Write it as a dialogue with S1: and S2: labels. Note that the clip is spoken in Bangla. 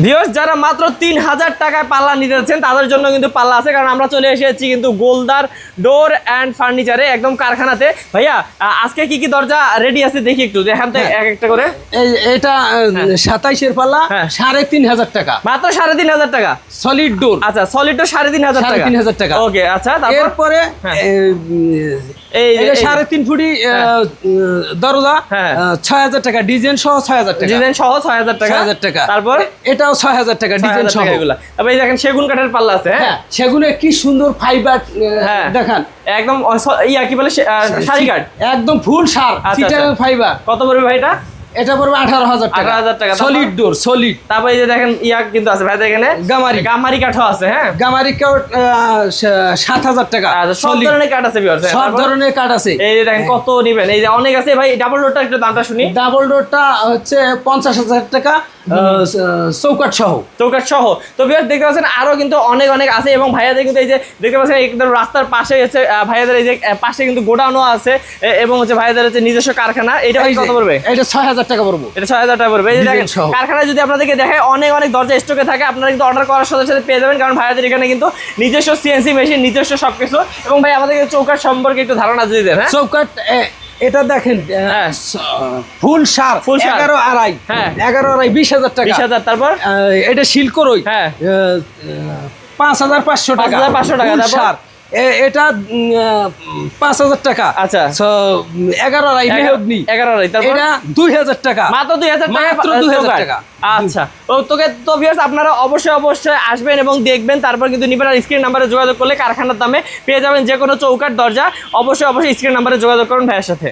S1: ভিউয়ার্স যারা মাত্র তিন হাজার টাকায় পাল্লা নিতে যাচ্ছেন তাদের জন্য কিন্তু পাল্লা আছে কারণ আমরা চলে এসেছি কিন্তু গোলদার ডোর অ্যান্ড ফার্নিচারে একদম কারখানাতে। ভাইয়া আজকে কি কি দরজা রেডি আছে দেখি একটু দেখান তো এক একটা করে।
S2: এটা সাতাইশের পাল্লা
S1: হ্যাঁ।
S2: সাড়ে তিন হাজার টাকা।
S1: মাত্র সাড়ে তিন হাজার টাকা?
S2: সলিড ডোর
S1: আচ্ছা সলিড তো সাড়ে তিন হাজার টাকা।
S2: তিন হাজার টাকা।
S1: ওকে আচ্ছা তারপর?
S2: সাড়ে তিন ফুটি
S1: হ্যাঁ।
S2: দরজা
S1: হ্যাঁ।
S2: ছয় হাজার টাকা ডিজাইন সহ ছয় হাজার টাকা।
S1: ডিজাইন সহ ছয় হাজার টাকা।
S2: হাজার টাকা।
S1: তারপর?
S2: এটাও ছয় হাজার টাকা ডিজাইন সহ।
S1: এগুলা। তারপর এই দেখেন সেগুন কাঠের পাল্লা আছে হ্যাঁ?
S2: হ্যাঁ কি সুন্দর ফাইবার। দেখান।
S1: একদম ইয়া কি বলে শাড়ি কাঠ?
S2: একদম ফুল সার
S1: আচ্ছা,
S2: চিটাগাং
S1: আচ্ছা।
S2: ফাইবার
S1: কত পড়বে ভাই এটা?
S2: এটা পড়বে আঠারো হাজার টাকা।
S1: হাজার টাকা।
S2: সলিড ডোর সলিড
S1: তারপর এই যে দেখেন ইয়া কিন্তু আছে ভাই এখানে
S2: গামারি।
S1: গামারি কাঠও আছে হ্যাঁ?
S2: গামারি কাঠ সাত হাজার টাকা।
S1: আচ্ছা সব ধরনের কাঠ আছে হ্যাঁ,
S2: সব ধরনের কাঠ আছে।
S1: এই যে দেখেন কত নিবেন। এই যে অনেক আছে ভাই ডাবল ডোরটা একটু দামটা শুনি।
S2: ডাবল ডোরটা হচ্ছে পঞ্চাশ হাজার টাকা। চৌকাঠ সহ।
S1: চৌকাঠ সহ। তো ভিউয়ার্স দেখতে পাচ্ছেন আরও কিন্তু অনেক অনেক আছে এবং ভাইয়াদের কিন্তু এই যে দেখতে পাচ্ছেন একদম রাস্তার পাশে হচ্ছে ভাইয়াদের এই যে পাশে কিন্তু গোডাউনও আছে এবং হচ্ছে ভাইয়াদের হচ্ছে নিজস্ব কারখানা। এটা ভাই কত পড়বে?
S2: এটা ছয় হাজার টাকা পড়ব।
S1: এটা ছয় হাজার টাকা পড়বে। এই যে দেখেন কারখানায় যদি আপনাদেরকে দেখায় অনেক অনেক দরজা স্টকে থাকে আপনারা কিন্তু অর্ডার করার সাথে সাথে পেয়ে যাবেন কারণ ভাইয়াদের এখানে কিন্তু নিজস্ব সিএনসি মেশিন নিজস্ব সবকিছু। এবং ভাই আমাদেরকে চৌকাঠ সম্পর্কে একটু ধারণা যদি দেন হ্যাঁ?
S2: চৌকাঠ এ- এটা দেখেন
S1: হ্যাঁ।
S2: ফুল সার
S1: ফুল সার।
S2: এগারো আড়াই
S1: হ্যাঁ।
S2: এগারো আড়াই বিশ হাজার টাকা
S1: বিশ হাজার তারপর
S2: এটা শিল্করই
S1: হ্যাঁ।
S2: পাঁচ হাজার পাঁচশো টাকা
S1: পাঁচশো টাকা,
S2: সার তারপর? এটা পাঁচ হাজার টাকা।
S1: আচ্ছা।
S2: এগারো আড়াই মেহগ্নি।
S1: এগারো আড়াই, তারপর?
S2: এটা দুই হাজার টাকা।
S1: মাত্র দুই হাজার টাকা
S2: মাত্র দুই
S1: হাজার
S2: টাকা।
S1: আচ্ছা। তো তোকে তো ভিউয়ার্স আপনারা অবশ্যই অবশ্যই আসবেন এবং দেখবেন তারপর কিন্তু নিবেন। আর স্ক্রিন নাম্বারে যোগাযোগ করলে কারখানার দামে পেয়ে যাবেন যে কোনো চৌকার দরজা। অবশ্যই অবশ্যই স্ক্রিন নাম্বারে যোগাযোগ করুন ভাইয়ের সাথে।